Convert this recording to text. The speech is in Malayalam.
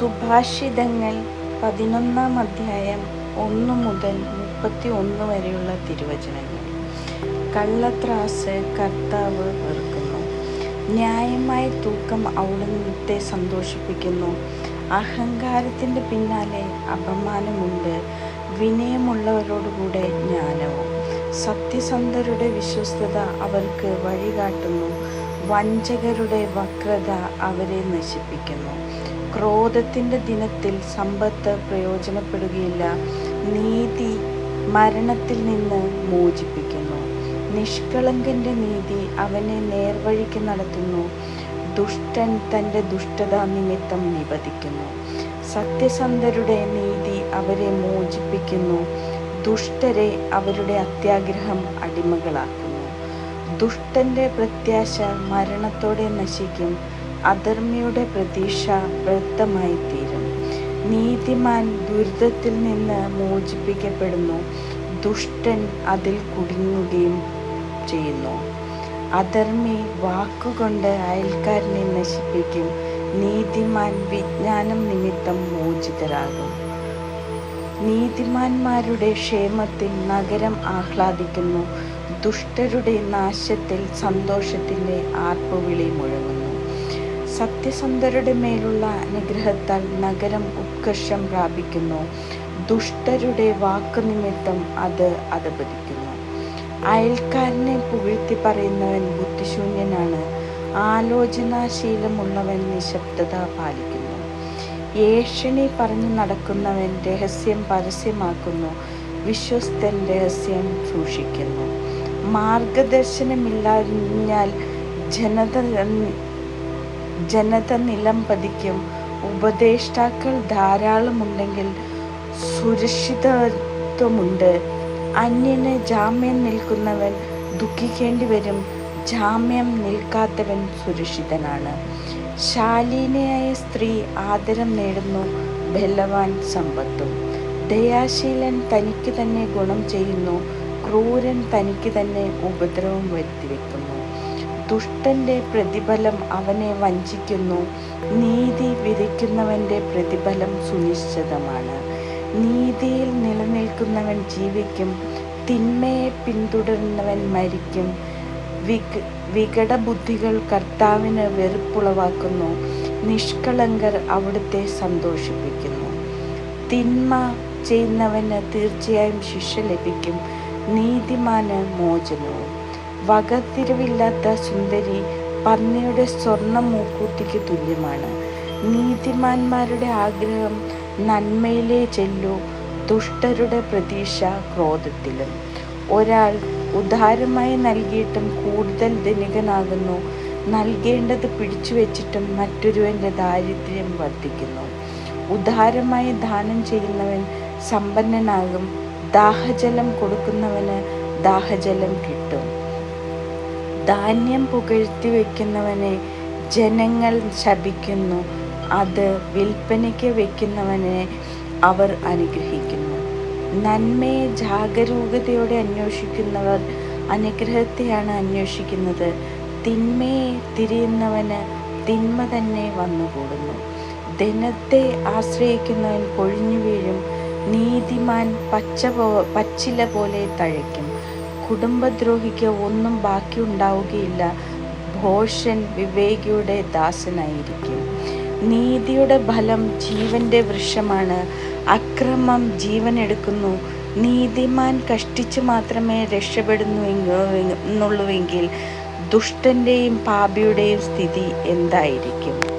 സുഭാഷിതങ്ങൾ പതിനൊന്നാം അധ്യായം ഒന്ന് മുതൽ മുപ്പത്തി ഒന്ന് വരെയുള്ള തിരുവചനങ്ങൾ. കള്ളത്രാസ് കർത്താവ് വെറുക്കുന്നു. ന്യായമായ തൂക്കം അവിടുത്തെ സന്തോഷിപ്പിക്കുന്നു. അഹങ്കാരത്തിന്റെ പിന്നാലെ അപമാനമുണ്ട്. വിനയമുള്ളവരോടുകൂടെ ജ്ഞാനവും. സത്യസന്ധരുടെ വിശ്വസ്തത അവർക്ക് വഴികാട്ടുന്നു. വഞ്ചകരുടെ വക്രത അവരെ നശിപ്പിക്കുന്നു. ക്രോധത്തിന്റെ ദിനത്തിൽ സമ്പത്ത് പ്രയോജനപ്പെടുകയില്ല. നീതി മരണത്തിൽ നിന്ന് മോചിപ്പിക്കുന്നു. നിഷ്കളങ്കന്റെ നീതി അവനെ നേർവഴിക്ക് നടത്തുന്നു. ദുഷ്ടൻ തന്റെ ദുഷ്ടത നിമിത്തം നിബദിക്കുന്നു സത്യസന്ധരുടെ നീതി അവരെ മോചിപ്പിക്കുന്നു. ദുഷ്ടരെ അവരുടെ അത്യാഗ്രഹം അടിമകളാക്കുന്നു. ദുഷ്ടന്റെ പ്രത്യാശ മരണത്തോടെ നശിക്കും. അധർമ്മിയുടെ പ്രതീക്ഷ തീരും നീതിമാൻ ദുരിതത്തിൽ നിന്ന് മോചിപ്പിക്കപ്പെടുന്നു. ദുഷ്ടൻ അതിൽ കുടുങ്ങുകയും ചെയ്യുന്നു. അധർമ്മി വാക്കുകൊണ്ട് അയൽക്കാരനെ നശിപ്പിക്കും. നീതിമാൻ വിജ്ഞാനം നിമിത്തം മോചിതരാകും. നീതിമാന്മാരുടെ ക്ഷേമത്തിൽ നഗരം ആഹ്ലാദിക്കുന്നു. ദുഷ്ടരുടെ നാശത്തിൽ സന്തോഷത്തിന്റെ ആർപ്പുവിളി മുഴങ്ങുന്നു സത്യസന്ധരുടെ മേലുള്ള അനുഗ്രഹത്താൽ നഗരം ഉത്കർഷം പ്രാപിക്കുന്നു. ദുഷ്ടരുടെ വാക്കുനിമിത്തം അത് അധപതിക്കുന്നു. അയൽക്കാരനെ പുകഴ്ത്തി പറയുന്നവൻ ബുദ്ധിശൂന്യനാണ്. ആലോചനാശീലമുള്ളവൻ നിശബ്ദത പാലിക്കുന്നു. ഏഷണി പറഞ്ഞു നടക്കുന്നവൻ രഹസ്യം പരസ്യമാക്കുന്നു. വിശ്വസ്തൻ രഹസ്യം സൂക്ഷിക്കുന്നു. മാർഗദർശനമില്ലാഞ്ഞാൽ ജനത ജനത നിലം പതിക്കും ഉപദേഷ്ടാക്കൾ ധാരാളമുണ്ടെങ്കിൽ സുരക്ഷിതത്വമുണ്ട്. അന്യന് ജാമ്യം നിൽക്കുന്നവൻ ദുഃഖിക്കേണ്ടി വരും ജാമ്യം നിൽക്കാത്തവൻ സുരക്ഷിതനാണ്. ശാലീനയായ സ്ത്രീ ആദരം നേടുന്നു ബലവാൻ സമ്പത്തും. ദയാശീലൻ തനിക്ക് തന്നെ ഗുണം ചെയ്യുന്നു. ക്രൂരൻ തനിക്ക് തന്നെ ഉപദ്രവം വരുത്തിവെക്കുന്നു. ദുഷ്ടന്റെ പ്രതിഫലം അവനെ വഞ്ചിക്കുന്നു. നീതി വിധിക്കുന്നവന്റെ പ്രതിഫലം സുനിശ്ചിതമാണ്. നീതിയിൽ നിലനിൽക്കുന്നവൻ ജീവിക്കും. തിന്മയെ പിന്തുടരുന്നവൻ മരിക്കും. വിക വികടബുദ്ധികൾ കർത്താവിന് വെറുപ്പുളവാക്കുന്നു. നിഷ്കളങ്കർ അവിടുത്തെ സന്തോഷിപ്പിക്കുന്നു. തിന്മ ചെയ്യുന്നവന് തീർച്ചയായും ശിക്ഷ ലഭിക്കും. നീതിമാന് മോചനവും. വകതിരിവില്ലാത്ത സുന്ദരി പന്നിയുടെ സ്വർണ മൂക്കൂട്ടിക്ക് തുല്യമാണ്. നീതിമാന്മാരുടെ ആഗ്രഹം നന്മയിലേ ചെല്ലൂ ദുഷ്ടരുടെ പ്രതീക്ഷ ക്രോധത്തിലും. ഒരാൾ ഉദാരമായി നൽകിയിട്ടും കൂടുതൽ ധനികനാകുന്നു നൽകേണ്ടത് പിടിച്ചു വെച്ചിട്ടും മറ്റൊരുവന്റെ ദാരിദ്ര്യം വർദ്ധിക്കുന്നു. ഉദാരമായി ദാനം ചെയ്യുന്നവൻ സമ്പന്നനാകും ദാഹജലം കൊടുക്കുന്നവന് ദാഹജലം കിട്ടും. ധാന്യം പുകഴ്ത്തി വയ്ക്കുന്നവനെ ജനങ്ങൾ ശപിക്കുന്നു. അത് വിൽപ്പനയ്ക്ക് വയ്ക്കുന്നവനെ അവർ അനുഗ്രഹിക്കുന്നു. നന്മയെ ജാഗരൂകതയോടെ അന്വേഷിക്കുന്നവർ അനുഗ്രഹത്തെയാണ് അന്വേഷിക്കുന്നത്. തിന്മയെ തിരിയുന്നവന് തിന്മ തന്നെ വന്നുകൂടുന്നു. ധനത്തെ ആശ്രയിക്കുന്നവൻ പൊഴിഞ്ഞു വീഴും. നീതിമാൻ പച്ച പച്ചില പോലെ തഴയ്ക്കും. കുടുംബദ്രോഹിക്ക് ഒന്നും ബാക്കിയുണ്ടാവുകയില്ല. ഭോഷൻ വിവേകിയുടെ ദാസനായിരിക്കും. നീതിയുടെ ഫലം ജീവന്റെ വൃക്ഷമാണ്. അക്രമം ജീവൻ എടുക്കുന്നു. നീതിമാൻ കഷ്ടിച്ച് മാത്രമേ രക്ഷപ്പെടുന്നു എന്നുള്ളുവെങ്കിൽ ദുഷ്ടന്റെയും പാപിയുടെയും സ്ഥിതി എന്തായിരിക്കും?